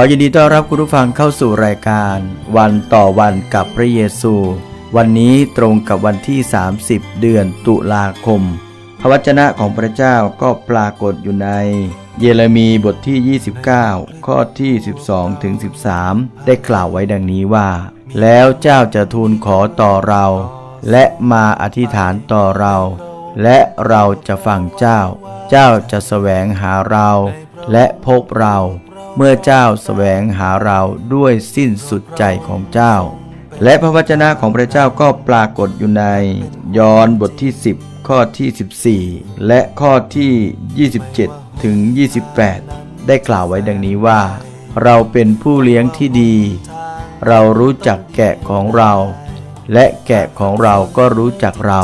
ขอยินดีต้อนรับคุณผู้ฟังเข้าสู่รายการ วันต่อวันกับพระเยซู วันนี้ตรงกับวันที่ 30 เดือนตุลาคม พระวจนะของพระเจ้าก็ปรากฏอยู่ใน เยเรมีบทที่ 29 ข้อที่ 12ถึง13 ได้กล่าวไว้ดังนี้ว่า แล้วเจ้าจะทูลขอต่อเรา และมาอธิษฐานต่อเรา และเราจะฟังเจ้า เจ้าจะแสวงหาเรา และพบเรา เมื่อเจ้าแสวงหาเราด้วยสิ้นสุดใจของเจ้า และพระวจนะของพระเจ้าก็ปรากฏอยู่ใน ยอห์นบทที่ 10 ข้อที่ 14 และข้อที่ 27 ถึง 28 ได้กล่าวไว้ดังนี้ว่า เราเป็นผู้เลี้ยงที่ดี เรารู้จักแกะของเรา และแกะของเราก็รู้จักเรา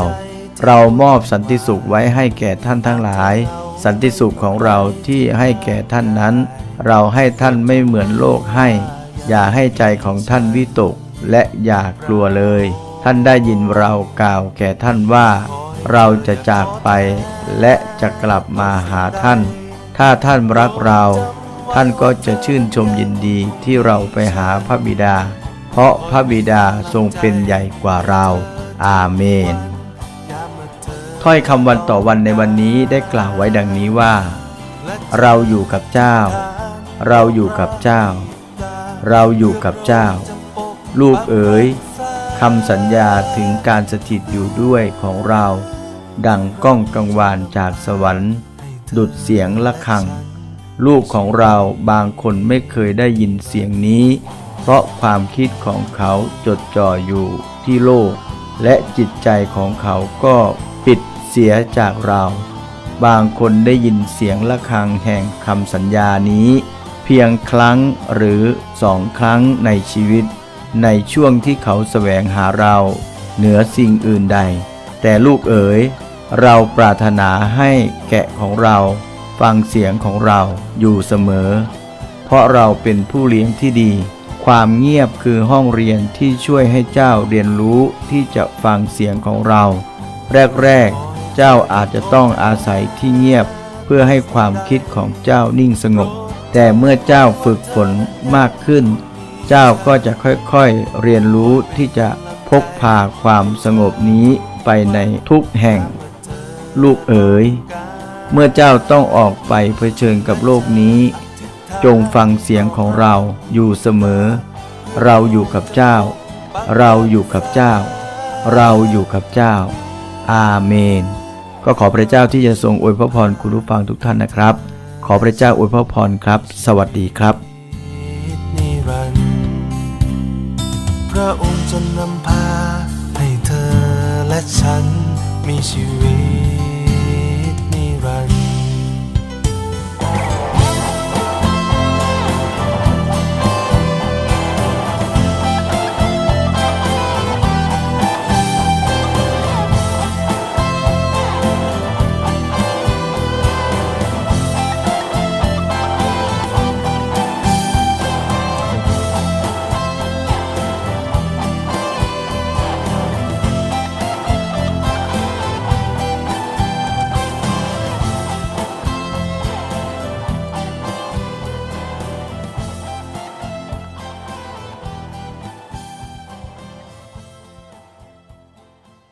เรามอบสันติสุขไว้ให้แก่ท่านทั้งหลาย สันติสุขของเราที่ให้แก่ท่านนั้น เราให้ท่านไม่เหมือนโลกให้ อย่าให้ใจของท่านวิตก และอย่ากลัวเลย ท่านได้ยินเรากล่าวแก่ท่านว่า เราจะจากไป และจะกลับมาหาท่าน ถ้าท่านรักเรา ท่านก็จะชื่นชมยินดีที่เราไปหาพระบิดา เพราะพระบิดาทรงเป็นใหญ่กว่าเรา อาเมน ถ้อยคำวันต่อวันในวันนี้ได้กล่าวไว้ดังนี้ว่า เราอยู่กับเจ้า เราอยู่กับเจ้า เราอยู่กับเจ้า ลูกเอ๋ยคำสัญญาถึงการสถิตอยู่ด้วยของเรา ดังก้องกังวานจากสวรรค์ ดุดเสียงะระฆัง ลูกของเราบางคนไม่เคยได้ยินเสียงนี้ เพราะความคิดของเขาจดจ่ออยู่ที่โลก และจิตใจของเขาก็ปิด เสียจากเรา บางคนได้ยินเสียงะระฆังแห่งคำสัญญานี้ เพียงครั้งหรือสองครั้งในชีวิต ในช่วงที่เขาแสวงหาเรา เหนือสิ่งอื่นใด แต่ลูกเอ๋ย เราปรารถนาให้แกะของเราฟังเสียงของเราอยู่เสมอ เพราะเราเป็นผู้เลี้ยงที่ดี ความเงียบคือห้องเรียนที่ช่วยให้เจ้าเรียนรู้ที่จะฟังเสียงของเรา แรก ๆ เจ้าอาจจะต้องอาศัยที่เงียบเพื่อให้ความคิดของเจ้านิ่งสงบ แต่เมื่อเจ้าฝึกฝนมากขึ้น เจ้าก็จะค่อยๆเรียนรู้ที่จะพกพาความสงบนี้ไปในทุกแห่ง ลูกเอ๋ย เมื่อเจ้าต้องออกไปเผชิญกับโลกนี้ จงฟังเสียงของเราอยู่เสมอ เราอยู่กับเจ้า เราอยู่กับเจ้า เราอยู่กับเจ้า อาเมน ก็ขอพระเจ้าที่จะทรงอวยพระพรคุณผู้ฟังทุกท่านนะครับ ขอพระเจ้าอวยพระพรครับ สวัสดีครับพระองค์จนนำพาให้เธอและฉันมีชีวิต